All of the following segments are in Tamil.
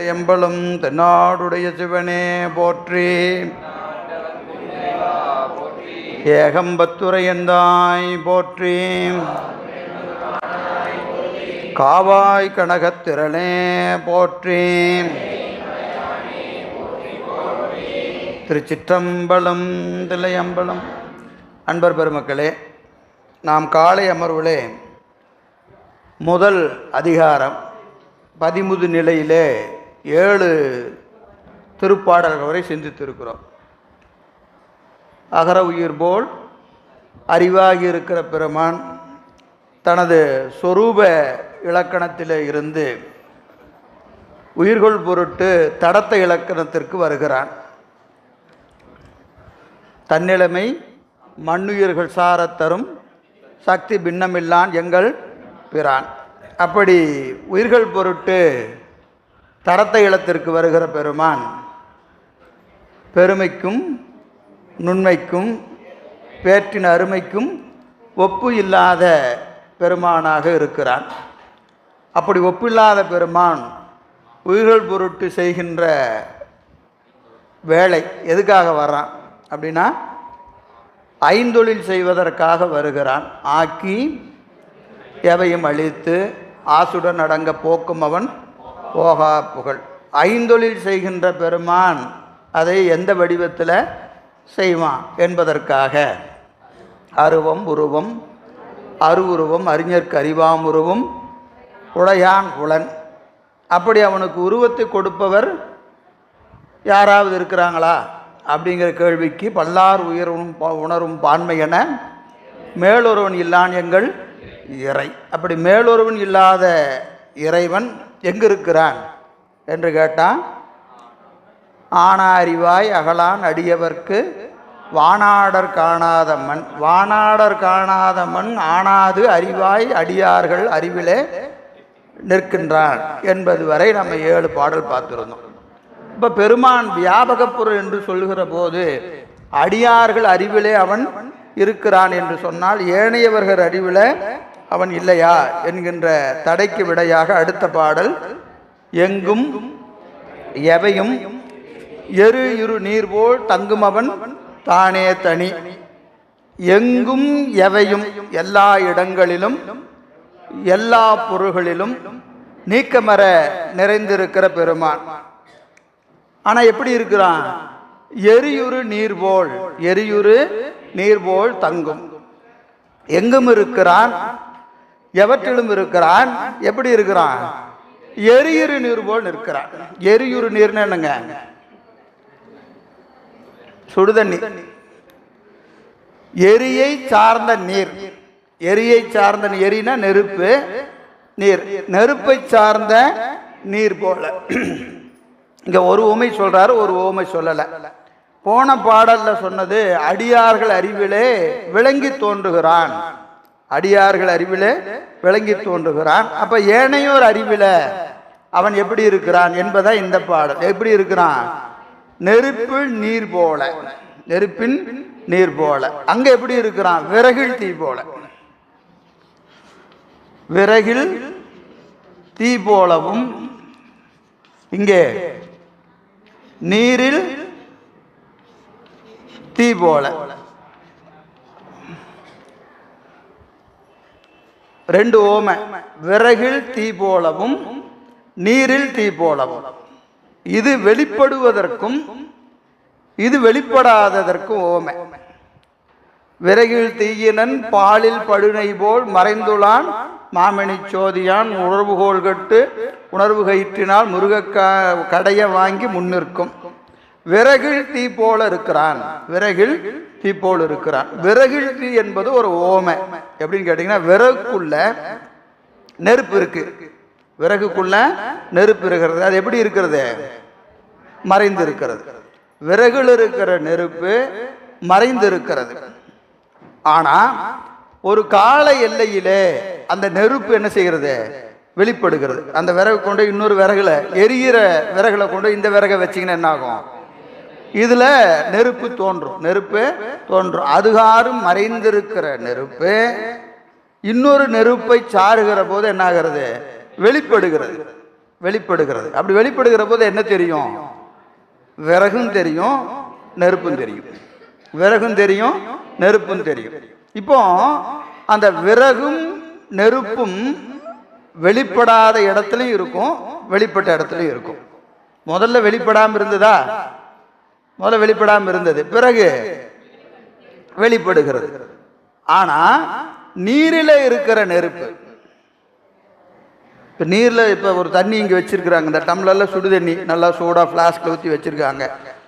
எம்பலும் தென்னாடுடைய சிவனே போற்றி. ஏகம்பத்துரையந்தாய் போற்றி. காவாய் கனகத்திரளே போற்றி. திருச்சிற்றம்பலம் தில்லையம்பலம். அன்பர் பெருமக்களே நாம் காலை அமர்வுலே முதல் அதிகாரம் பதிமுது நிலையிலே ஏழு திருப்பாடல்கள் வரை சிந்தித்திருக்கிறோம். அகர உயிர் போல் அறிவாகி இருக்கிற பெருமான் தனது சொரூப இலக்கணத்தில் இருந்து உயிர்கொள் பொருட்டு தடத்த இலக்கணத்திற்கு வருகிறான். தன்னிலைமை மண்ணுயிர்கள் சாரத் தரும் சக்தி பின்னமில்லான் எங்கள் பிரான். அப்படி உயிர்கள் பொருட்டு தரத்த இலத்திற்கு வருகிற பெருமான். பெருமைக்கும் நுண்மைக்கும் பேற்றின் அருமைக்கும் ஒப்பு இல்லாத பெருமானாக இருக்கிறான். அப்படி ஒப்பில்லாத பெருமான் உயிர்கள் பொருட்டு செய்கின்ற வேலை எதுக்காக வர்றான்? அப்படின்னா ஐந்தொழில் செய்வதற்காக வருகிறான். ஆக்கி எவையும் அழித்து ஆசுடன் அடங்க போக்கும் அவன் போகா புகழ். ஐந்தொழில் செய்கின்ற பெருமான் அதை எந்த வடிவத்தில் செய்வான் என்பதற்காக? அருவம் உருவம் அருவுருவம் அறிஞர்க்கு அறிவாம் உருவம் உடையான் உளன். அப்படி அவனுக்கு உருவத்தை கொடுப்பவர் யாராவது இருக்கிறாங்களா? அப்படிங்கிற கேள்விக்கு பல்லார் உயரும் பா- உணரும் பான்மை என மேலொருவன் இல்லான் எங்கள் இறை. அப்படி மேலொருவன் இல்லாத இறைவன் எங்கு இருக்கிறான் என்று கேட்டான். ஆனாரிவாய் அகலான் அடியவர்க்கு வானாடர் காணாத மண் வானாடர் காணாத மண் ஆனாது அறிவாய் அடியார்கள் அறிவிலே நிற்கின்றான் என்பது வரை நம்ம ஏழு பாடல் பார்த்துருந்தோம். இப்போ பெருமான் வியாபகப் பொருள் என்று சொல்லுகிற போது அடியார்கள் அறிவிலே அவன் இருக்கிறான் என்று சொன்னால் ஏனையவர்கள் அறிவிலே அவன் இல்லையா என்கின்ற தடைக்கு விடையாக அடுத்த பாடல் எங்கும் எவையும் எரு இரு நீர் போல் தங்கும் அவன் தானே தனி. எங்கும் எவையும் எல்லா இடங்களிலும் எல்லா பொருள்களிலும் நீக்கமர நிறைந்திருக்கிற பெருமான். ஆனால் எப்படி இருக்கிறான்? எரியுறு நீர்வோல் எரியுறு நீர்போல் தங்கும். எங்கும் இருக்கிறான்? எவற்றிலும் இருக்கிறான்? எப்படி இருக்கிறான்? எரியுறு நீர் போல் நிற்கிறான். எரியுறு நீர்னு என்னங்க? சுடுதண்ணி. எரியை சார்ந்த நீர். எரியை சார்ந்த எரினா நெருப்பு. நீர். நெருப்பை சார்ந்த நீர் போல. இங்க ஒரு உமை சொல்றாரு ஒரு உமை சொல்லல. போன பாடல்ல சொன்னது அடியார்கள் அறிவிலே விளங்கி தோன்றுகிறான். அடியார்கள் அறிவிலே விளங்கி தோன்றுகிறான். அப்ப ஏனையோர் அறிவில அவன் எப்படி இருக்கிறான் என்பதா இந்த பாடல். எப்படி இருக்கிறான்? நெருப்பில் நீர் போல. நெருப்பின் நீர் போல. அங்க எப்படி இருக்கிறான்? விறகில் தீ போல. விறகில் தீ போலவும் இங்கே நீரில் தீ போல. ரெண்டு ஓமை. விறகில் தீ போலவும் நீரில் தீ போலவும். இது வெளிப்படுவதற்கும் இது வெளிப்படாததற்கும் ஓமை. விறகில் தீயினன் பாலில் படுனை போல் மறைந்துளான் மாமணி சோதியான் உணர்வுகோல் கட்டு உணர்வு கயிற்றினால் முருக கடைய வாங்கி முன்னிற்கும். விறகில் தீ போல இருக்கிறான். விறகில் தீ போல இருக்கிறான். விறகில் தீ என்பது ஒரு ஓமை. எப்படின்னு கேட்டீங்கன்னா விறகுக்குள்ள நெருப்பு இருக்கு. விறகுக்குள்ள நெருப்பு இருக்கிறது. அது எப்படி இருக்கிறது? மறைந்து இருக்கிறது விறகுல இருக்கிற நெருப்பு மறைந்து இருக்கிறது ஆனா ஒரு கால எல்லையிலே அந்த நெருப்பு என்ன செய்கிறது? வெளிப்படுகிறது. அந்த விறகு கொண்டு இன்னொரு விறகுல எரியிற விறகுல கொண்டு இந்த விறகை வச்சீங்கன்னா என்ன ஆகும் இதுல நெருப்பு தோன்றும். நெருப்பு தோன்றும். அதுகாரும் மறைந்திருக்கிற நெருப்பு இன்னொரு நெருப்பை சாருகிற போது என்ன ஆகிறது? வெளிப்படுகிறது. வெளிப்படுகிறது. அப்படி வெளிப்படுகிற போது என்ன தெரியும்? விறகும் தெரியும் நெருப்பும் தெரியும். விறகும் தெரியும் நெருப்பும் தெரியும். இப்போ அந்த விறகும் நெருப்பும் வெளிப்படாத இடத்துலையும் இருக்கும் வெளிப்பட்ட இடத்துலையும் இருக்கும். முதல்ல வெளிப்படாமல் இருந்ததா? முதல்ல வெளிப்படாமல் இருந்தது. பிறகு வெளிப்படுகிறது. ஆனா நீரில் இருக்கிற நெருப்பு. இப்போ நீரில் இப்போ ஒரு தண்ணி இங்கே வச்சுருக்குறாங்க. இந்த டம்ளரில் சுடு தண்ணி நல்லா சூடாக ஃப்ளாஸ்கில் ஊற்றி வச்சுருக்காங்க.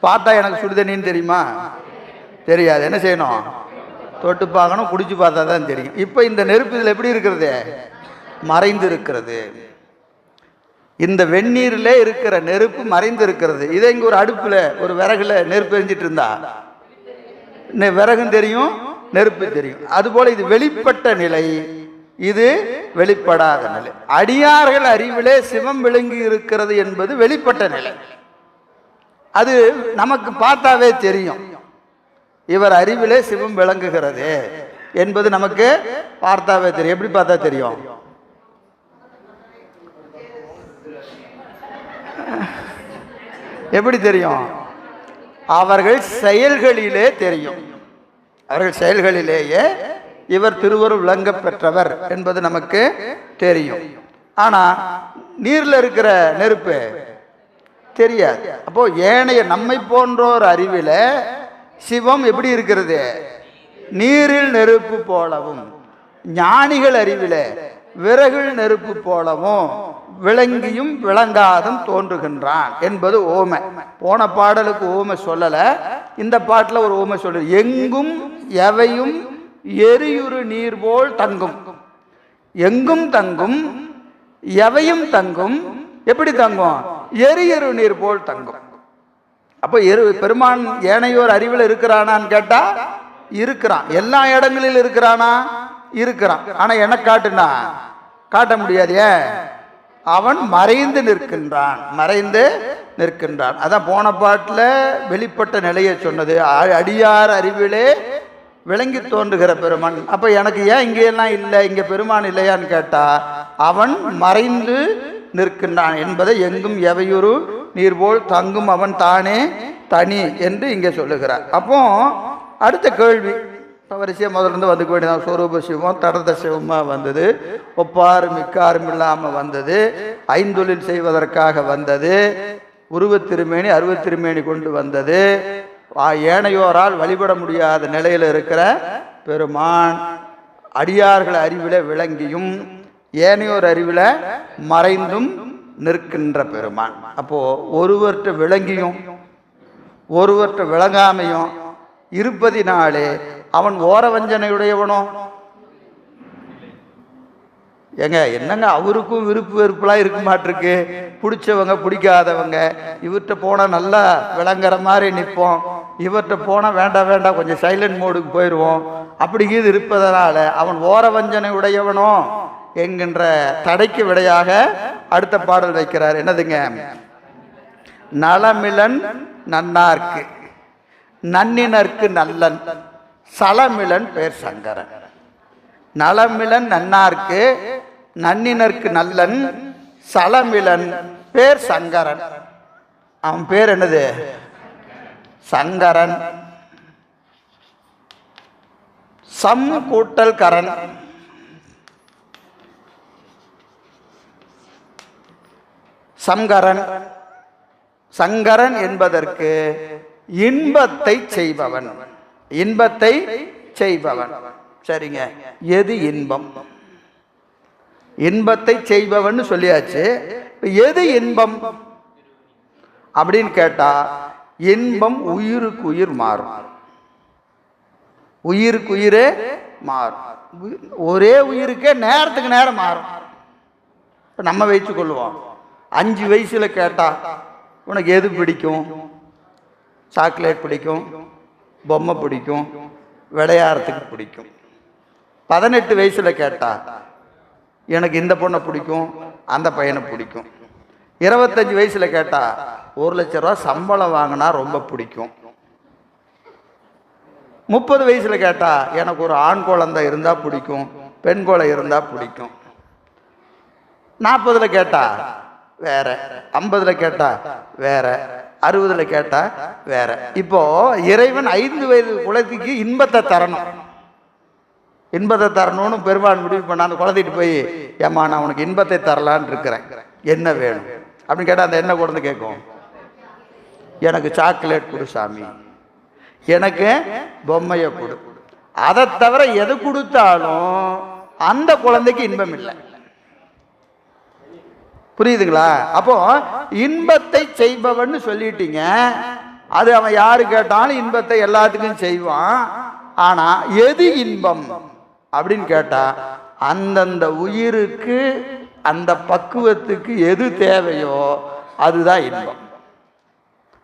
பார்த்தா எனக்கு சுடு தண்ணின்னு தெரியுமா? தெரியாது. என்ன செய்யணும்? தொட்டு பார்க்கணும் குடிச்சு பார்த்தா தான் தெரியும். இப்போ இந்த நெருப்பு இதில் எப்படி இருக்கிறது? மறைந்து இருக்கிறது இந்த வெந்நீரில் இருக்கிற நெருப்பு மறைந்து இருக்கிறது இதே இங்கே ஒரு அடுப்பில் ஒரு விறகுல நெருப்பு எரிஞ்சிட்டு இருந்தா? விறகும் தெரியும் நெருப்பு தெரியும். அதுபோல் இது வெளிப்பட்ட நிலை. இது வெளிப்படாத நிலை. அடியார்கள் அறிவிலே சிவம் விளங்கி இருக்கிறது என்பது வெளிப்பட்ட நிலை. அது நமக்கு பார்த்தாவே தெரியும். இவர் அறிவிலே சிவம் விளங்குகிறது என்பது நமக்கு பார்த்தாவே தெரியும். எப்படி பார்த்தா தெரியும்? எப்படி தெரியும்? அவர்கள் செயல்களிலே தெரியும். அவர்கள் செயல்களிலேயே இவர் திருவருள் விளங்க பெற்றவர் என்பது நமக்கு தெரியும். ஆனா நீர்ல இருக்கிற நெருப்பு தெரியாது. அப்போ ஏனைய நம்மை போன்றோர் அறிவில சிவம் எப்படி இருக்கிறது? நீரில் நெருப்பு போலவும். ஞானிகள் அறிவில விறகுள் நெருப்பு போலவும் விளங்கியும் விளங்காதும் தோன்றுகின்றான் என்பது ஓமை. போன பாடலுக்கு ஓமை சொல்லலை. இந்த பாட்டில் ஒரு ஓமை சொல்லு. எங்கும் எவையும் எரியுறு நீர் போல் தங்கும். எங்கும் தங்கும் எவையும் தங்கும் எப்படி தங்கும்? எரியரு நீர் போல் தங்கும். அப்போ எரு பெருமான் ஏனையோர் அறிவில் இருக்கிறானான்னு கேட்டா இருக்கிறான். எல்லா இடங்களிலும் இருக்கிறானா? இருக்கிறான். ஆனால் என்ன காட்டுனா காட்ட முடியாது ஏன்? அவன் மறைந்து நிற்கின்றான் மறைந்து நிற்கின்றான். அதான் போன பாட்டில் வெளிப்பட்ட நிலையை சொன்னது. அடியார் அறிவிலே விளங்கி தோன்றுகிற பெருமான். அப்போ எனக்கு ஏன் இங்கேயெல்லாம் இல்லை? இங்கே பெருமான் இல்லையான்னு கேட்டால் அவன் மறைந்து நிற்கின்றான் என்பதை எங்கும் எவையுறு நீர் போல் தங்கும் அவன் தானே தனி என்று இங்கே சொல்லுகிறார். அப்போ அடுத்த கேள்வி. வரிசையாக முதலிருந்து வந்துக்க வேண்டியதான் ஸ்வரூப சிவம் தடத சிவமாக வந்தது. ஒப்பாரும் மிக்காரும் இல்லாமல் வந்தது. ஐந்தொழில் செய்வதற்காக வந்தது. உருவத்திருமேனி அருவத்திருமேனி கொண்டு வந்தது. ஏனையோரால் வழிபட முடியாத நிலையில் இருக்கிற பெருமான் அடியார்கள் அறிவில் விளங்கியும் ஏனையோர் அறிவில் மறைந்தும் நிற்கின்ற பெருமான். அப்போது ஒருவர்கிட்ட விளங்கியும் ஒருவர்கிட்ட விளங்காமையும் இருப்பதினாலே அவன் ஓர வஞ்சனையுடையவனோ ஏங்க என்னங்க அவருக்கும் விருப்பு வெறுப்புலாம் இருக்க மாட்டிருக்கு? பிடிச்சவங்க பிடிக்காதவங்க. இவர்கிட்ட போனால் நல்லா விளங்குற மாதிரி நிற்போம் இவர்கிட்ட போனால் வேண்டாம் வேண்டாம் கொஞ்சம் சைலண்ட் மோடுக்கு போயிடுவோம் அப்படி இது இருப்பதனால அவன் ஓர வஞ்சனை உடையவனோ? என்கின்ற தடைக்கு விடையாக அடுத்த பாடல் வைக்கிறார். என்னதுங்க? நலமிலன் நன்னார்க்கு. நன்னினர்க்கு நல்லன். சலமிலன் பேர் சங்கரன். நலமிலன் நன்னார்க்கு நன்னினர்க்கு நல்லன் சலமிலன் பேர் சங்கரன். அவன் பேர் என்னது? சங்கரன். சம் கூட்டல் கரன் சங்கரன். சங்கரன் என்பதற்கு இன்பத்தை செய்பவன். இன்பத்தை செய்பவன். சரிங்க. எது இன்பம்? இன்பத்தை செய்பவன் சொல்லியாச்சு. எது இன்பம்? அப்படின்னு கேட்டா இன்பம் உயிருக்கு உயிர் மாறும். உயிருக்கு உயிரே மாறும். ஒரே உயிருக்கே நேரத்துக்கு நேரம் மாறும். இப்போ நம்ம வைத்துக் கொள்வோம் அஞ்சு வயசுல கேட்டா உனக்கு எது பிடிக்கும்? சாக்லேட் பிடிக்கும். பொம்மை பிடிக்கும் விளையாடுறதுக்கு பிடிக்கும். பதினெட்டு வயசில் கேட்டால் எனக்கு இந்த பொண்ணை பிடிக்கும் அந்த பையனை பிடிக்கும். இருபத்தஞ்சி வயசில் கேட்டால் ஒரு லட்ச ரூபா சம்பளம் வாங்கினா ரொம்ப பிடிக்கும். முப்பது வயசில் கேட்டால் எனக்கு ஒரு ஆண் குழந்தை இருந்தால் பிடிக்கும் பெண் குழந்தை இருந்தால் பிடிக்கும். நாற்பதில் கேட்டால் வேற. ஐம்பதில் கேட்டால் வேற. அறுபதுல கேட்டா வேற. இப்போ இறைவன் ஐந்து வயது குழந்தைக்கு இன்பத்தை தரணும். இன்பத்தை தரணும்னு பெருமாள் முடிவு பண்ண அந்த குழந்தைட்டு போய் ஏம்மா நான் உனக்கு இன்பத்தை தரலான்னு இருக்கிறேன். என்ன வேணும்? அப்படின்னு கேட்டால் அந்த என்ன குழந்தை கேட்கும். எனக்கு சாக்லேட் கொடு சாமி. எனக்கு பொம்மையை கொடு. அதை தவிர எது கொடுத்தாலும் அந்த குழந்தைக்கு இன்பம் இல்லை. புரியுதுங்களா? அப்போ இன்பத்தை செய்பவன்னு சொல்லிட்டீங்க. அது அவன் யாரு கேட்டாலும் இன்பத்தை எல்லாத்துக்கும் செய்வான். ஆனா எது இன்பம் அப்படின்னு கேட்டா அந்தந்த உயிருக்கு அந்த பக்குவத்துக்கு எது தேவையோ அதுதான் இன்பம்.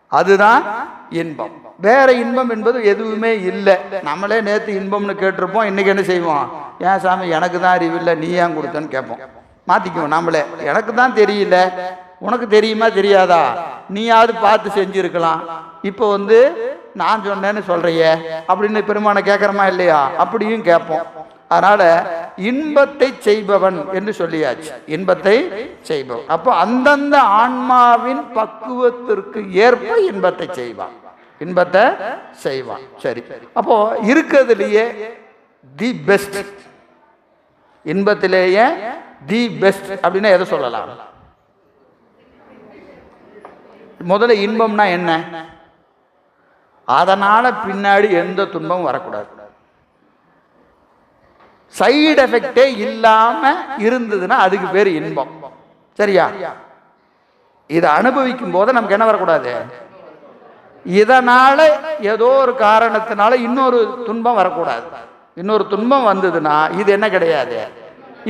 அதுதான் இன்பம். வேற இன்பம் என்பது எதுவுமே இல்லை. நம்மளே நேற்று இன்பம்னு கேட்டிருப்போம் இன்னைக்கு என்ன செய்வோம்? ஏன் சாமி எனக்கு தான் அறிவில்லை நீ ஏன் கொடுத்தன்னு கேட்போம். மாத்திக்குவோம் நம்மளே எனக்கு தான் தெரியல. உனக்கு தெரியுமா தெரியாதா? நீயாவது பார்த்து செஞ்சுருக்கலாம். இப்போ வந்து நான் சொன்னேன்னு சொல்றியே. அப்படின்னு பெருமானை கேட்குறமா இல்லையா? அப்படியும் கேட்போம் அதனால் இன்பத்தை செய்பவன் என்று சொல்லியாச்சு. இன்பத்தை செய்பவன். அப்போ அந்தந்த ஆன்மாவின் பக்குவத்திற்கு ஏற்ப இன்பத்தை செய்வான். இன்பத்தை செய்வான். சரி. அப்போ இருக்கிறதுலையே தி பெஸ்ட் இன்பத்திலேயே தி பெஸ்ட் அப்படின்னா எதை சொல்லலாம்? முதல்ல இன்பம்னா என்ன? அதனால பின்னாடி எந்த துன்பமும் வரக்கூடாது. சைடு எஃபெக்டே இல்லாம இருந்ததுன்னா அதுக்கு பேர் இன்பம். சரியா? இதை அனுபவிக்கும் போது நமக்கு என்ன வரக்கூடாது? இதனால ஏதோ ஒரு காரணத்தினால இன்னொரு துன்பம் வரக்கூடாது. இன்னொரு துன்பம் வந்ததுன்னா இது என்ன கிடையாது?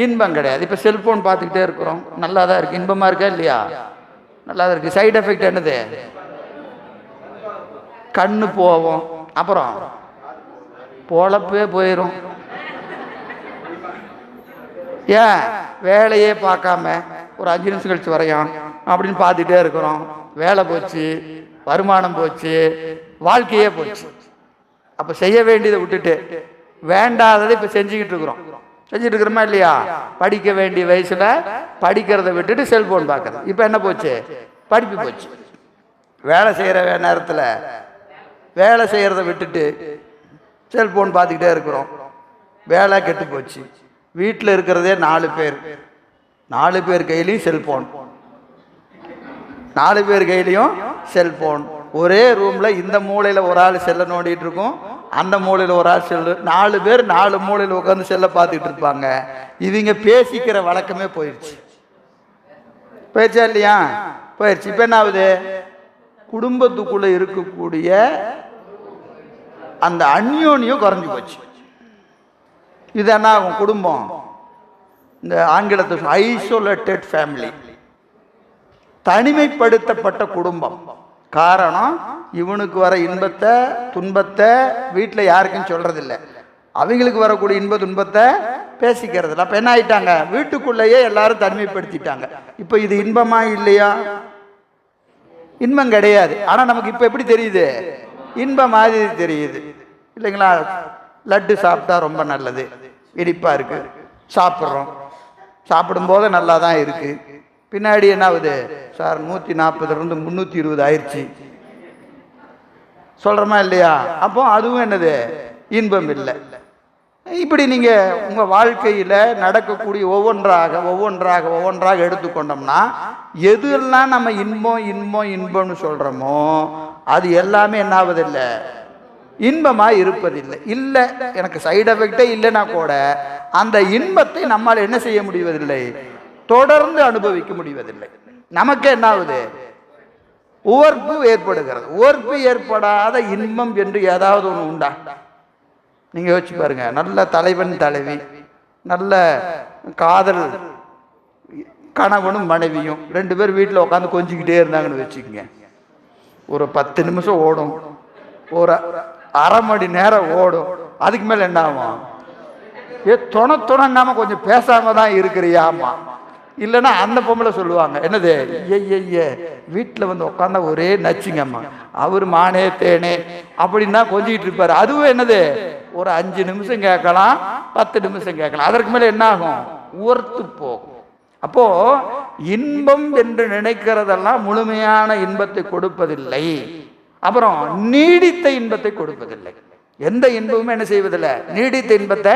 இன்பம் கிடையாது. இப்போ செல்ஃபோன் பார்த்துக்கிட்டே இருக்கிறோம். நல்லா தான் இருக்குது இன்பமாக இருக்கா இல்லையா? நல்லா தான் இருக்குது சைடு எஃபெக்ட் என்னது? கண்ணு போவோம் அப்புறம் பொழப்பே போயிடும் ஏன்? வேலையே பார்க்காம ஒரு அஞ்சு நிமிஷம் கழிச்சு வரையும் அப்படின்னு பார்த்துட்டே இருக்கிறோம். வேலை போச்சு வருமானம் போச்சு வாழ்க்கையே போச்சு. அப்போ செய்ய வேண்டியதை விட்டுட்டு வேண்டாததை இப்போ செஞ்சுக்கிட்டு இருக்கிறோம். செஞ்சுட்டு இருக்கிறோமா இல்லையா? படிக்க வேண்டிய வயசில் படிக்கிறத விட்டுட்டு செல்ஃபோன் பார்க்குறது. இப்போ என்ன போச்சு? படிப்பு போச்சு. வேலை செய்கிற நேரத்தில் வேலை செய்கிறத விட்டுட்டு செல்ஃபோன் பார்த்துக்கிட்டே இருக்கிறோம். வேலை கெட்டு போச்சு. வீட்டில் இருக்கிறதே நாலு பேர். நாலு பேர் கையிலையும் செல்ஃபோன் நாலு பேர் கையிலையும் செல்ஃபோன் ஒரே ரூமில் இந்த மூலையில் ஒரு ஆள் செல்ல நோண்டிட்டு இருக்கும். அந்த மூலையில் ஒரு ஆள் செல்லு நாலு பேர் நாலு மூலையில் உட்காந்து செல்ல பார்த்துட்டு இருப்பாங்க. இவங்க பேசிக்கிற வழக்கமே போயிடுச்சு போயிடுச்சா இல்லையா? போயிடுச்சு இப்போ என்ன ஆகுது? குடும்பத்துக்குள்ளே இருக்கக்கூடிய அந்த அந்யோன்யம் குறைஞ்சி போச்சு. இது என்ன ஆகும்? குடும்பம். இந்த ஆங்கிலத்தை ஐசோலேட்டட் ஃபேமிலி. தனிமைப்படுத்தப்பட்ட குடும்பம். காரணம் இவனுக்கு வர இன்பத்தை துன்பத்தை வீட்டில் யாருக்கும் சொல்கிறதில்ல அவங்களுக்கு வரக்கூடிய இன்ப துன்பத்தை பேசிக்கிறது அப்போ என்ன ஆயிட்டாங்க? வீட்டுக்குள்ளேயே எல்லாரும் தனிமைப்படுத்திட்டாங்க. இப்போ இது இன்பமா இல்லையா? இன்பம் கிடையாது. ஆனால் நமக்கு இப்போ எப்படி தெரியுது? இன்பம் மாதிரி தெரியுது. இல்லைங்களா? லட்டு சாப்பிட்டா ரொம்ப நல்லது. இனிப்பாக இருக்குது சாப்பிட்றோம். சாப்பிடும்போது நல்லா தான் இருக்குது பின்னாடி என்ன ஆகுது சார் நூற்றி நாற்பதுலேருந்து முந்நூற்றி இருபது ஆயிடுச்சு சொல்கிறோமா இல்லையா? அப்போ அதுவும் என்னது? இன்பம் இல்லை. இப்படி நீங்கள் உங்கள் வாழ்க்கையில் நடக்கக்கூடிய ஒவ்வொன்றாக ஒவ்வொன்றாக ஒவ்வொன்றாக எடுத்துக்கொண்டோம்னா எதுலாம் நம்ம இன்பம் இன்பம் இன்பம்னு சொல்கிறோமோ அது எல்லாமே என்ன ஆவதில்லை இன்பமாக இருப்பதில்லை. இல்லை எனக்கு சைடு எஃபெக்டே இல்லைன்னா கூட அந்த இன்பத்தை நம்மால் என்ன செய்ய முடிவதில்லை? தொடர்ந்து அனுபவிக்க முடிவதில்லை. நமக்கு என்ன ஆகுது உவர்ப்பு ஏற்படுகிறது. உவர்ப்பு ஏற்படாத இன்பம் என்று ஏதாவது ஒன்று உண்டா? நீங்க யோசிச்சு பாருங்க. நல்ல தலைவன் தலைவி. நல்ல காதல் கணவனும் மனைவியும். ரெண்டு பேர் வீட்டில் உட்காந்து கொஞ்சிக்கிட்டே இருந்தாங்கன்னு வச்சுக்கோங்க. ஒரு பத்து நிமிஷம் ஓடும். ஒரு அரை மணி நேரம் ஓடும். அதுக்கு மேலே என்ன ஆகும்? ஏ துணை துணைன்னாம கொஞ்சம் பேசாம தான் இருக்கிறியாமா இல்லைன்னா அந்த பொம்பளை சொல்லுவாங்க. என்னது? ஐய வீட்டில் வந்து உட்காந்தா ஒரே நச்சுங்கம்மா. அவர் மானே தேனே அப்படின்னா கொஞ்சிக்கிட்டு இருப்பார். அதுவும் என்னது? ஒரு அஞ்சு நிமிஷம் கேட்கலாம் பத்து நிமிஷம் கேட்கலாம். அதற்கு மேலே என்ன ஆகும்? உவர்த்து போகும். அப்போ இன்பம் என்று நினைக்கிறதெல்லாம் முழுமையான இன்பத்தை கொடுப்பதில்லை. அப்புறம் நீடித்த இன்பத்தை கொடுப்பதில்லை. எந்த இன்பமும் என்ன செய்வதில்லை. நீடித்த இன்பத்தை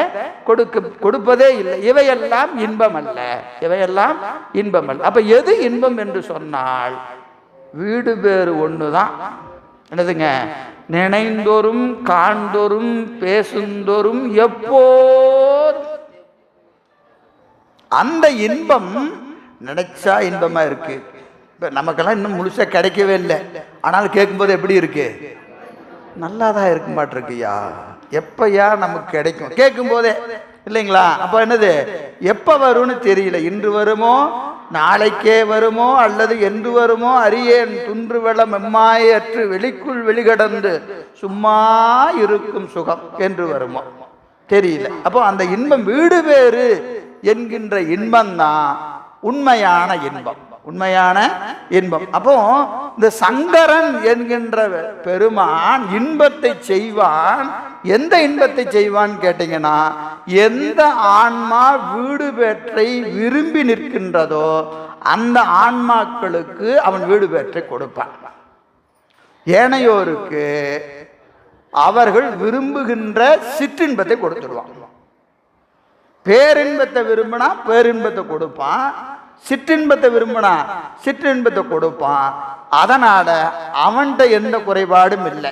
கொடுக்க கொடுப்பதே இல்லை. இவையெல்லாம் இன்பம் அல்ல இவையெல்லாம் இன்பம் அல்ல அப்ப எது இன்பம் என்று சொன்னால் வீடு பேறு ஒண்ணுதான். என்னதுங்க? நினைந்தோறும் காண்தோறும் பேசுந்தோறும் எப்போ அந்த இன்பம் நினைச்சா இன்பமா இருக்கு. இப்ப நமக்கெல்லாம் இன்னும் முழுசா கிடைக்கவே இல்லை. ஆனால் கேட்கும்போது எப்படி இருக்கு? நல்லா தான் இருக்க மாட்டிருக்குயா எப்பயா நமக்கு கிடைக்கும். கேட்கும் போதே இல்லைங்களா? அப்போ என்னது? எப்போ வரும்னு தெரியல. இன்று வருமோ நாளைக்கே வருமோ அல்லது என்று வருமோ அரியேன் துன்று வெள்ளம் எம்மாயற்று வெளிக்குள் வெளிகடந்து சும்மா இருக்கும் சுகம் என்று வருமோ? தெரியல. அப்போ அந்த இன்பம் வீடு வேறு என்கின்ற இன்பம் தான் உண்மையான இன்பம். உண்மையான இன்பம். அப்போ இந்த சங்கரன் என்கின்ற பெருமான் இன்பத்தை செய்வான். எந்த இன்பத்தை செய்வான் கேட்டீங்கன்னா எந்த ஆன்மா வீடு பெற்றை விரும்பி நிற்கின்றதோ அந்த ஆன்மாக்களுக்கு அவன் வீடு பெற்றை கொடுப்பான். ஏனையோருக்கு அவர்கள் விரும்புகின்ற சிற்றின்பத்தை கொடுத்துடுவான் பேரின்பத்தை விரும்பினா பேரின்பத்தை கொடுப்பான். சிற்றின்பத்தை விரும்பினா சிற்றின்பத்தை கொடுப்பான். அதனால அவன்கிட்ட எந்த குறைபாடும் இல்லை.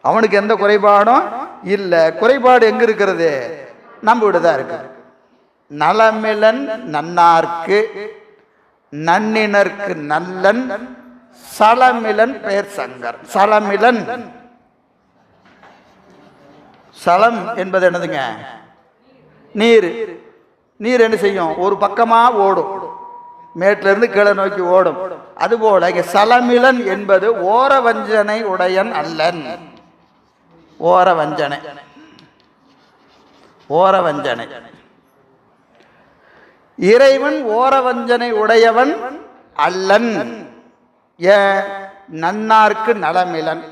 அவனுக்கு எந்த குறைபாடும் இல்லை. குறைபாடு எங்க இருக்கிறது? நம்ம தான் இருக்கு. நலமிலன் நன்னார்க்கு நன்னினர்க்கு நல்லன் சலமிலன் பெயர் சங்கர். சலமிலன். சலம் என்பது என்னதுங்க? நீர். நீர் என்ன செய்யும்? ஒரு பக்கமாக ஓடும். மேட்டிலிருந்து கீழே நோக்கி ஓடும். அதுபோல இங்கே சலமிலன் என்பது ஓர வஞ்சனை உடையன் அல்லன். ஓர வஞ்சனை ஓர வஞ்சனை இறைவன் ஓர வஞ்சனை உடையவன் அல்லன். ஏ நன்னார்க்கு நலமிலன்.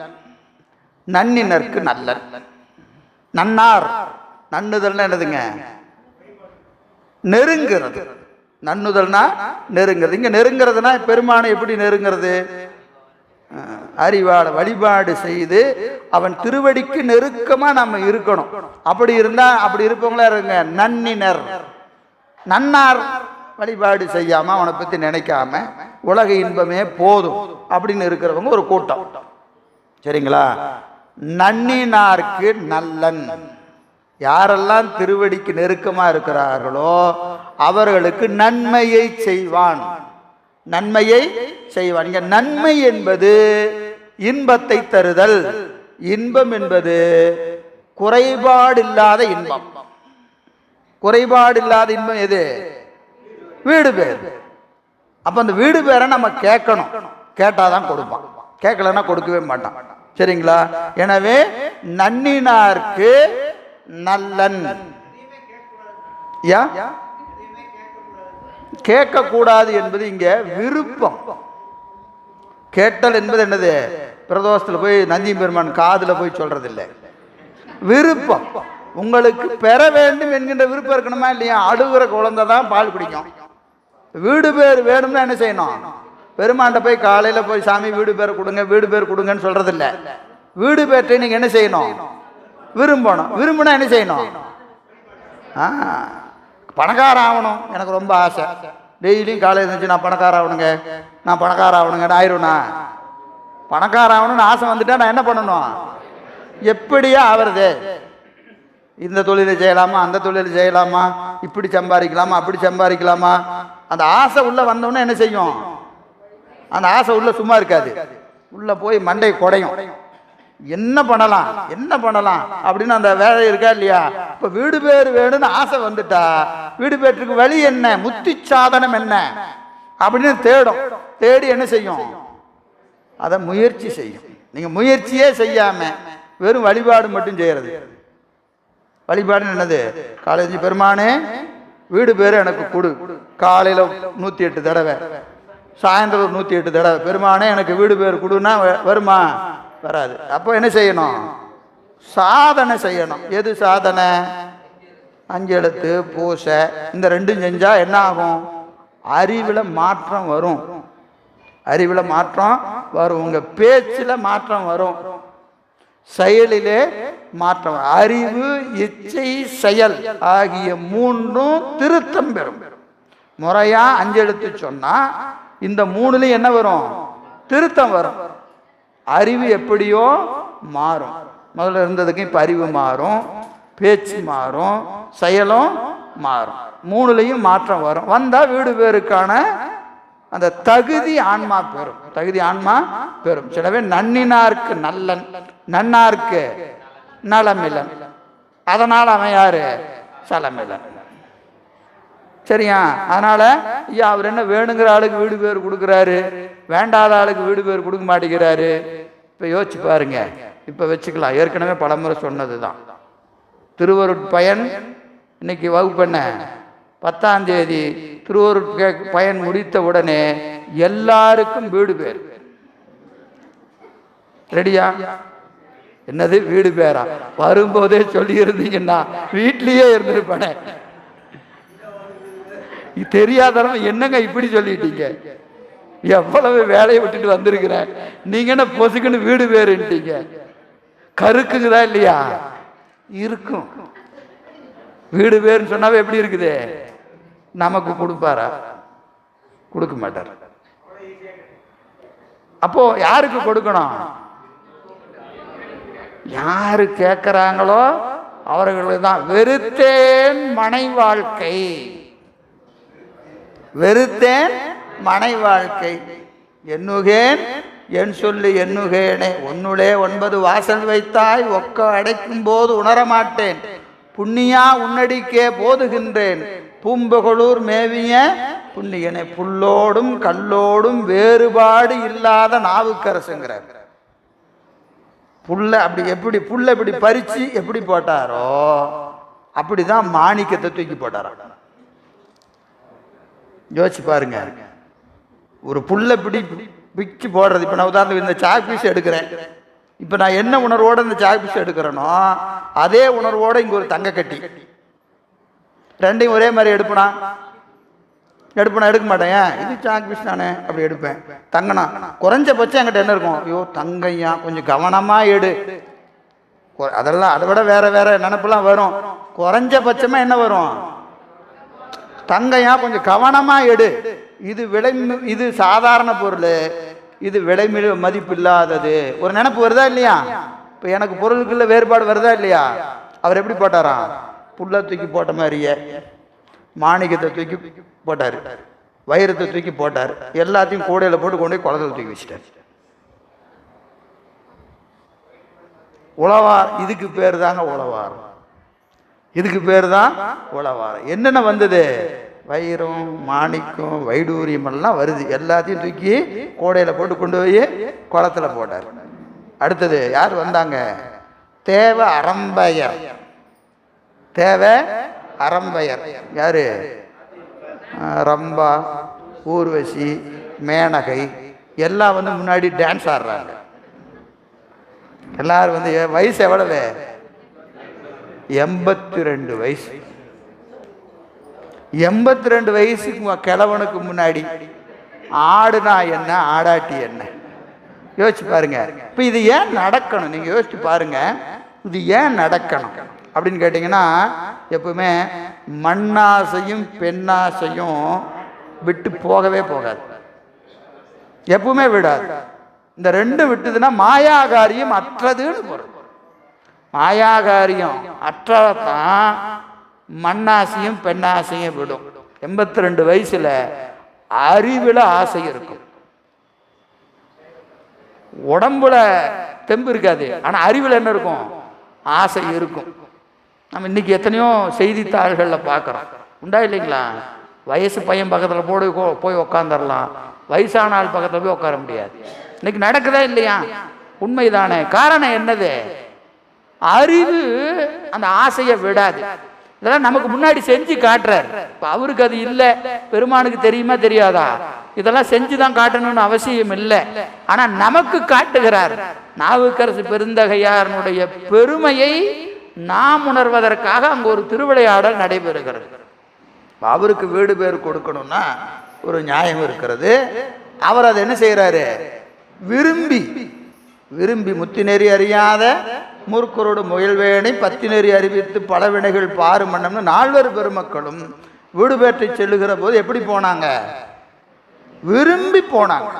நன்னினர்க்கு நல்லன். நன்னார். நன்னுதல்னா என்னதுங்க? நெருங்கிறது. நன்னுதல்னா நெருங்கிறது. இங்க நெருங்கிறதுனா பெருமானை எப்படி நெருங்கிறது? அறிவாளை அறிவாள வழிபாடு செய்து அவன் திருவடிக்கு நெருக்கமா நம்ம இருக்கணும். அப்படி இருந்தா அப்படி இருப்பவங்களா இருங்க. நன்னினர். நன்னார் வழிபாடு செய்யாம அவனை பத்தி நினைக்காம உலக இன்பமே போதும் அப்படின்னு இருக்கிறவங்க ஒரு கூட்டம். சரிங்களா? நன்னினார்க்கு நல்லன். யாரெல்லாம் திருவடிக்கு நெருக்கமாக இருக்கிறார்களோ அவர்களுக்கு நன்மையை செய்வான். நன்மையை செய்வான். இங்க நன்மை என்பது இன்பத்தை தருதல். இன்பம் என்பது குறைபாடில்லாத இன்பம். குறைபாடில்லாத இன்பம் எது? வீடு பேர். அப்ப அந்த வீடு பேரை நம்ம கேட்கணும். கேட்டாதான் கொடுப்பான். கேட்கலன்னா கொடுக்கவே மாட்டான். சரிங்களா? எனவே நன்னினார்க்கு நல்லன். யா? கேட்கக்கூடாது என்பது இங்க விருப்பம். கேட்டல் என்பது என்னது? பிரதோஷத்தில் போய் நந்தி பெருமான் காதில் போய் சொல்றது இல்லை விருப்பம். உங்களுக்கு பெற வேண்டும் என்கின்ற விருப்பம் இருக்கணுமா இல்லையா? அழுகிற குழந்தை தான் பால் குடிக்கும். வீடு பேர் வேணும்னா என்ன செய்யணும்? பெருமாண்ட போய் காலையில போய் சாமி வீடு பேர் கொடுங்க வீடு பேர் கொடுங்கன்னு சொல்றது வீடு பேர்ட்டை நீங்க என்ன செய்யணும்? விரும்பணும். விரும்பினா என்ன செய்யணும்? ஆ ஆகணும் எனக்கு ரொம்ப ஆசை. டெய்லியும் காலையில் இருந்துச்சு நான் பணக்கார ஆகணுங்க நான் பணக்கார ஆகணுங்க நான் பணக்கார ஆகணும்னு ஆசை வந்துட்டா நான் என்ன பண்ணணும்? எப்படியா ஆவறது? இந்த தொழிலை செய்யலாமா? அந்த தொழிலை செய்யலாமா? இப்படி சம்பாதிக்கலாமா? அப்படி சம்பாதிக்கலாமா? அந்த ஆசை உள்ள வந்தோடனே என்ன செய்யும்? அந்த ஆசை உள்ள சும்மா இருக்காது. உள்ள போய் மண்டை குடையும். என்ன பண்ணலாம்? என்ன பண்ணலாம்? அப்படின்னு அந்த வேலை இருக்கா இல்லையா? இப்ப வீடு பேர் வேணும்னு ஆசை வந்துட்டா. வீடு பேற்றுக்கு வழி என்ன? முத்தி சாதனம் என்ன? அப்படின்னு தேடும். தேடி என்ன செய்யும்? அதை முயற்சி செய்யும். நீங்க முயற்சியே செய்யாம வெறும் வழிபாடு மட்டும் செய்யறது. வழிபாடு என்னது? காலேஜ் பெருமானே வீடு பேர் எனக்கு கொடு. காலையில நூத்தி எட்டு தடவை சாயந்தரம் நூற்றி நூத்தி எட்டு தடவை. பெருமானே எனக்கு வீடு பேர் கொடுன்னா வருமா? வராது. அப்போ என்ன செய்யணும்? சாதனை செய்யணும். எது சாதனை? அஞ்செழுத்து பூசை. இந்த ரெண்டும் செஞ்சால் என்ன ஆகும்? அறிவில் மாற்றம் வரும். அறிவில் மாற்றம் வரும். உங்கள் பேச்சில் மாற்றம் வரும். செயலிலே மாற்றம் வரும். அறிவு இச்சை செயல் ஆகிய மூன்றும் திருத்தம் பெறும். முறையாக அஞ்செழுத்து சொன்னால் இந்த மூணுலையும் என்ன வரும்? திருத்தம் வரும். அறிவு எப்படியோ மாறும். முதல்ல இருந்ததுக்கு இப்போ அறிவு மாறும் பேச்சு மாறும் செயலும் மாறும். மூணுலையும் மாற்றம் வரும். வந்தால் வீடு பேருக்கான அந்த தகுதி ஆன்மா பெறும். தகுதி ஆன்மா பெறும். சிலவே நன்னினார்க்கு நல்லன் நன்னார்க்கு நலமிலன். அதனால் அவன் யாரு? சலமிலன். சரியா? அதனால ஐயா அவர் என்ன வேணுங்கிற ஆளுக்கு வீடு பேர் கொடுக்குறாரு வேண்டாத ஆளுக்கு வீடு பேர் கொடுக்க மாட்டேங்கிறாரு. இப்போ யோசிச்சு பாருங்க. இப்போ வச்சுக்கலாம். ஏற்கனவே பலமுறை சொன்னது தான் திருவருட்பயன் இன்னைக்கு வகுப்பண்ண பத்தாம் தேதி திருவருட் பயன் முடித்த உடனே எல்லாருக்கும் வீடு பேர். ரெடியா? என்னது? வீடு பேரா? வரும்போதே சொல்லி இருந்தீங்கன்னா வீட்லேயே இருந்திருப்பானே. தெரியாதவன் என்னங்க இப்படி சொல்லிட்டீங்க? எவ்வளவு வேலையை விட்டுட்டு வந்திருக்கிறேன் நீங்க என்ன பொசுக்குன்னு வீடு பேருன்ட்டீங்க கருக்குங்குதா இல்லையா? இருக்கும். வீடு பேருன்னு சொன்னாவே எப்படி இருக்குது? நமக்கு கொடுப்பாரா? கொடுக்க மாட்டார். அப்போ யாருக்கு கொடுக்கணும்? யாரு கேட்கிறாங்களோ அவர்களுக்கு தான் வெறுத்தேன் மனை வாழ்க்கை வெறுத்தேன் மனை வாழ்க்கை. எண்ணுகேன் என் சொல்லி எண்ணுகேனே. ஒன்னுளே ஒன்பது வாசல் வைத்தாய் ஒக்க அடைக்கும் போது உணரமாட்டேன். புண்ணியா உன்னடிக்கே போதுகின்றேன். பூம்புகளூர் மேவிய புண்ணியனை. புல்லோடும் கல்லோடும் வேறுபாடு இல்லாத நாவுக்கரசுங்கிறார். புல்ல அப்படி எப்படி புல்ல இப்படி பறிச்சு எப்படி போட்டாரோ அப்படிதான் மாணிக்கத்தை தூக்கி போட்டாரா யோசிச்சு பாருங்க. ஒரு புல்ல பிடி பிச்சு போடுறது. இப்போ நான் உதாரணத்துக்கு இந்த சாக் பீஸ் எடுக்கிறேன். இப்போ நான் என்ன உணர்வோட இந்த சாக் பீஸ் எடுக்கிறேனோ அதே உணர்வோட இங்கே ஒரு தங்க கட்டி. ரெண்டையும் ஒரே மாதிரி எடுப்பனா? எடுப்பனா? எடுக்க மாட்டேன். ஏன்? இது சாக் பீஸ் தானே? அப்படி எடுப்பேன். தங்கனா? குறைஞ்சபட்சம் என்கிட்ட என்ன இருக்கும்? ஐயோ தங்கையா? கொஞ்சம் கவனமாக எடு. அதெல்லாம் அதை விட வேற வேற நினப்பெல்லாம் வரும். குறைஞ்சபட்சமா என்ன வரும்? தங்கையா கொஞ்சம் கவனமாக எடு. இது விலை இது சாதாரண பொருள். இது விலை மதிப்பு இல்லாதது. ஒரு நினைப்பு வருதா இல்லையா? இப்போ எனக்கு பொருளுக்குள்ள வேறுபாடு வருதா இல்லையா? அவர் எப்படி போட்டாராம்? புல்ல தூக்கி போட்ட மாதிரியே. மாணிக்கத்தை தூக்கி போட்டார். வைரத்தை தூக்கி போட்டார். எல்லாத்தையும் கூடையில் போட்டு கொண்டு போய் குளத்துல தூக்கி வச்சிட்டார். உழவார் இதுக்கு பேர் தாங்க உழவார். இதுக்கு பேர் தான் உழவாரம் என்னென்ன வந்தது? வைரம் மாணிக்கம் வைடூரியம் எல்லாம் வருது. எல்லாத்தையும் தூக்கி கோடையில் போட்டு கொண்டு போய் குளத்துல போட்டார். அடுத்தது யார் வந்தாங்க? தேவ அரம்பையர் தேவ அரம்பையர் யார்? ரம்பா ஊர்வசி மேனகை. எல்லாம் வந்து முன்னாடி டான்ஸ் ஆடுறாங்க. எல்லாரும் வந்து எ- வயசு எவ்வளவு? எண்பத்தி ரெண்டு வயசு. எண்பத்தி ரெண்டு வயசுக்கு கிழவனுக்கு முன்னாடி ஆடுனா என்ன ஆடாட்டி என்ன? யோசிச்சு பாருங்க. இப்போ இது ஏன் நடக்கணும்? நீங்கள் யோசிச்சு பாருங்க. இது ஏன் நடக்கணும்? அப்படின்னு கேட்டிங்கன்னா எப்பவுமே மண்ணாசையும் பெண்ணாசையும் விட்டு போகவே போகாது. எப்பவுமே விடாது. இந்த ரெண்டும் விட்டுதுன்னா மாயாகாரியம் அற்றதுன்னு பொருள். மாயாகாரியம் அற்றதான் மண்ணாசையும் பெண்ணாசையும் விடும். எண்பத்தி ரெண்டு வயசுல அறிவில் ஆசை இருக்கும். உடம்புல தெம்பு இருக்காது. ஆனால் அறிவில் என்ன இருக்கும்? ஆசை இருக்கும். நம்ம இன்னைக்கு எத்தனையோ செய்தித்தாள்களில் பார்க்குறோம் உண்டா இல்லைங்களா? வயசு பையன் பக்கத்தில் போய் போய் உக்காந்துடலாம் வயசான ஆள் பக்கத்தில் போய் உட்கார முடியாது. இன்னைக்கு நடக்குதா இல்லையா? உண்மைதானே. காரணம் என்னது? அறிவு அந்த ஆசையை விடாது. இதெல்லாம் நமக்கு முன்னாடி செஞ்சு காட்டுறார். இப்போ அவருக்கு அது இல்லை. பெருமானுக்கு தெரியுமா தெரியாதா? இதெல்லாம் செஞ்சு தான் காட்டணும்னு அவசியம் இல்லை. ஆனால் நமக்கு காட்டுகிறார். நாவுக்கரசு பெருந்தகையாரனுடைய பெருமையை நாம் உணர்வதற்காக அங்கே ஒரு திருவிளையாடல் நடைபெறுகிறது. அவருக்கு வீடு பேர் கொடுக்கணும்னா ஒரு நியாயம் இருக்கிறது. அவர் அதை என்ன செய்கிறாரு விரும்பி விரும்பி முத்திநெறி அறியாத மூர்க்கரோடு முயல்வேணை பத்தினெறி அறிவித்து பல வினைகள் பாரு மன்னம்னு நால்வர் பெருமக்களும் வீடு செல்லுகிற போது எப்படி போனாங்க? விரும்பி போனாங்க.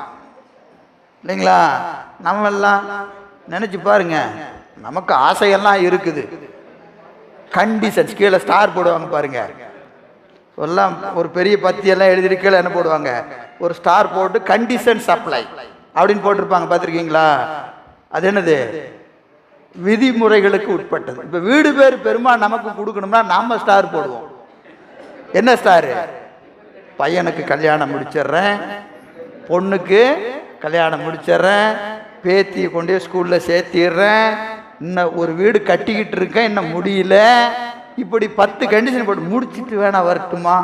இல்லைங்களா? நம்மெல்லாம் நினச்சி பாருங்க நமக்கு ஆசையெல்லாம் இருக்குது. கண்டிஷன்ஸ் கீழே ஸ்டார் போடுவாங்க பாருங்க. எல்லாம் ஒரு பெரிய பத்தியெல்லாம் எழுதிட்டு கீழே என்ன போடுவாங்க? ஒரு ஸ்டார் போட்டு கண்டிஷன் சப்ளை அப்படின்னு போட்டிருப்பாங்க பார்த்துருக்கீங்களா? அது என்னது? விதிமுறைகளுக்கு உட்பட்டது. இப்போ வீடு பேர் பெருமாள் நமக்கு கொடுக்கணும்னா நாம ஸ்டார் போடுவோம். என்ன ஸ்டாரு பையனுக்கு கல்யாணம் முடிச்சிடுறேன். பொண்ணுக்கு கல்யாணம் முடிச்சிடுறேன். பேத்தியை கொண்டு போய் ஸ்கூலில் சேர்த்திடுறேன். இன்னும் ஒரு வீடு கட்டிக்கிட்டு இருக்கேன். இன்னும் முடியல. இப்படி பத்து கண்டிஷன் போட்டு முடிச்சிட்டு வேணா வரட்டுமா?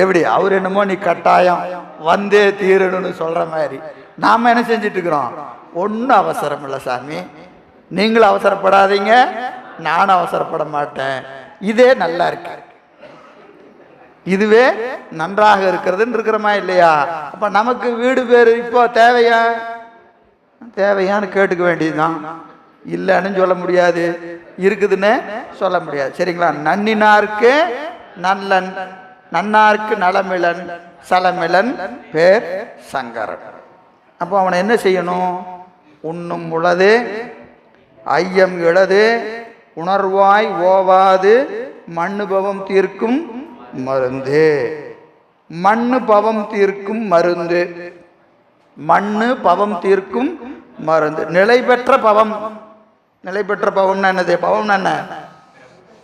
எப்படி? அவர் என்னமோ நீ கட்டாயம் வந்தே தீரணும்னு சொல்கிற மாதிரி. நாம் என்ன செஞ்சிட்ருக்குறோம்? இருக்கிறோம் ஒன்றும் அவசரம் இல்லை சாமி. நீங்களும் அவசரப்படாதீங்க. நானும் அவசரப்பட மாட்டேன். இதே நல்லா இருக்கு. இதுவே நன்றாக இருக்கிறதுன்னு இருக்கிறோமா இல்லையா? அப்போ நமக்கு வீடு பேர் இப்போ தேவையா? தேவையான்னு கேட்டுக்க வேண்டியதுதான். இல்லைன்னு சொல்ல முடியாது. இருக்குதுன்னு சொல்ல முடியாது. சரிங்களா? நன்னினாருக்கு நல்லன் நன்னாருக்கு நலமிலன் சலமிலன் பேர் சங்கரன். அப்போ அவனை என்ன செய்யணும்? உண்ணும் உளது ஐயம் இழது உணர்வாய் ஓவாது மண்ணு பவம் தீர்க்கும் மருந்து. மண்ணு பவம் தீர்க்கும் மருந்து. மண்ணு பவம் தீர்க்கும் மருந்து. நிலை பெற்ற பவம். நிலை பெற்ற பவம்னா என்னது? பவம்னா என்ன?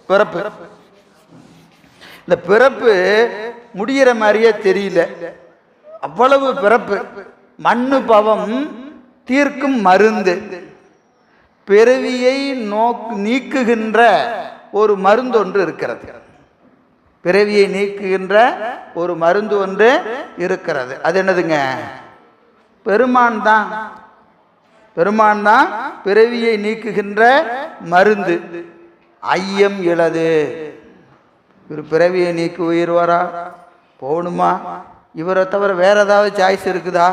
பிறப்பு. இந்த பிறப்பு முடிகிற மாதிரியே தெரியல. அவ்வளவு பிறப்பு. மண்ணு பவம் தீர்க்கும் மருந்து. பிறவியை நோக்கு நீக்குகின்ற ஒரு மருந்து ஒன்று இருக்கிறது. பிறவியை நீக்குகின்ற ஒரு மருந்து ஒன்று இருக்கிறது. அது என்னதுங்க? பெருமான் தான். பெருமான் தான் பிறவியை நீக்குகின்ற மருந்து. ஐயம் இழது. இவர் பிறவியை நீக்கி உயிர்வாரா போகணுமா? இவரை தவிர வேற ஏதாவது சாய்ஸ் இருக்குதா?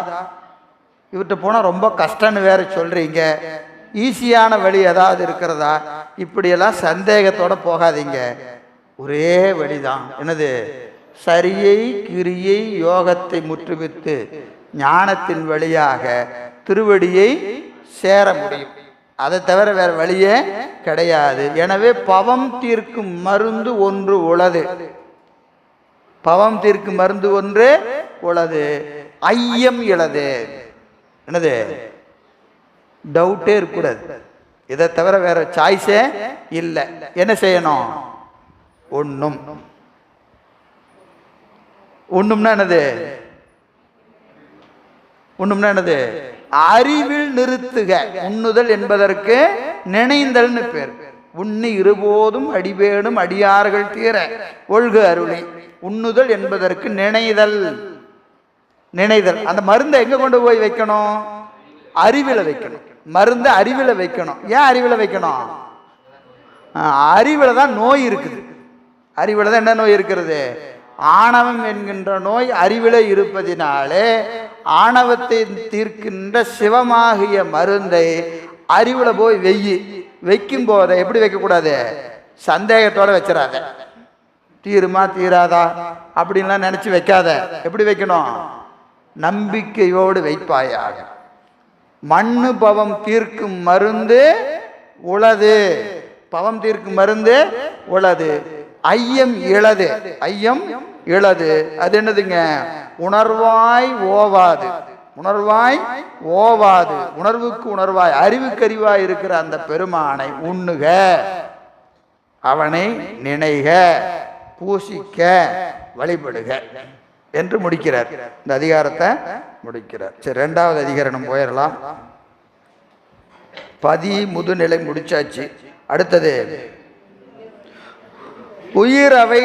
இவர்கிட்ட போனால் ரொம்ப கஷ்டம்னு வேற சொல்கிறீங்க ஈஸியான வழி ஏதாவது இருக்கிறதா? இப்படியெல்லாம் சந்தேகத்தோட போகாதீங்க. ஒரே வழிதான். என்னது? சரியை கிரியை யோகத்தை முற்றுவித்து ஞானத்தின் வழியாக திருவடியை சேர முடியும். அதை தவிர வேற வழியே கிடையாது. எனவே பவம் தீர்க்கும் மருந்து ஒன்று உளது. பவம் தீர்க்கும் மருந்து ஒன்று உளது. ஐயம் இழது. என்னது? டவுட்டே இருக்கக்கூடாது. இதை தவிர வேற சாய்ஸே இல்லை. என்ன செய்யணும்? ஒன்றும் ஒண்ணும்னா என்னது? ஒண்ணும்னா என்னது? அறிவில் நிறுத்துக. உண்ணுதல் என்பதற்கு நினைந்தல்னு பேர். உண்ணி இருபோதும் அடிவேடும் அடியார்கள் தீர. ஒழுக அருளி. உண்ணுதல் என்பதற்கு நினைதல். நினைதல். அந்த மருந்தை எங்க கொண்டு போய் வைக்கணும்? அறிவில வைக்கணும். மருந்து அறிவில வைக்கணும். ஏன் அறிவில வைக்கணும்? அறிவில தான் நோய் இருக்குது. அறிவில தான் என்ன நோய் இருக்கிறது? ஆணவம் என்கின்ற நோய் அறிவில இருப்பதினாலே ஆணவத்தை தீர்க்கின்ற சிவமாகிய மருந்தை அறிவுல போய் வெய்யி வைக்கும் போதை எப்படி வைக்கக்கூடாது? சந்தேகத்தோட வச்சிடாத தீருமா தீராதா? அப்படின்லாம் நினைச்சு வைக்காத. எப்படி வைக்கணும்? நம்பிக்கையோடு வைப்பாயாக. மண்ணு பவம் தீர்க்கும் மருந்து உளது. பவம் தீர்க்கும் மருந்து உளது. ஐயம் இளது. ஐயம் இளது. அது என்னதுங்க? உணர்வாய் ஓவாது. உணர்வாய் ஓவாது. உணர்வுக்கு உணர்வாய் அறிவுக்கறிவாய் இருக்கிற அந்த பெருமானை உண்ணுக. அவனை நினைக. பூசிக்க. வழிபடுக. என்று முடிக்கிறார். இந்த அதிகாரத்தை முடிக்கிறார். சரி ரெண்டாவது அதிகாரம் போயிடலாம். பதி முதுநிலை முடிச்சாச்சு. அடுத்தது உயிர் அவை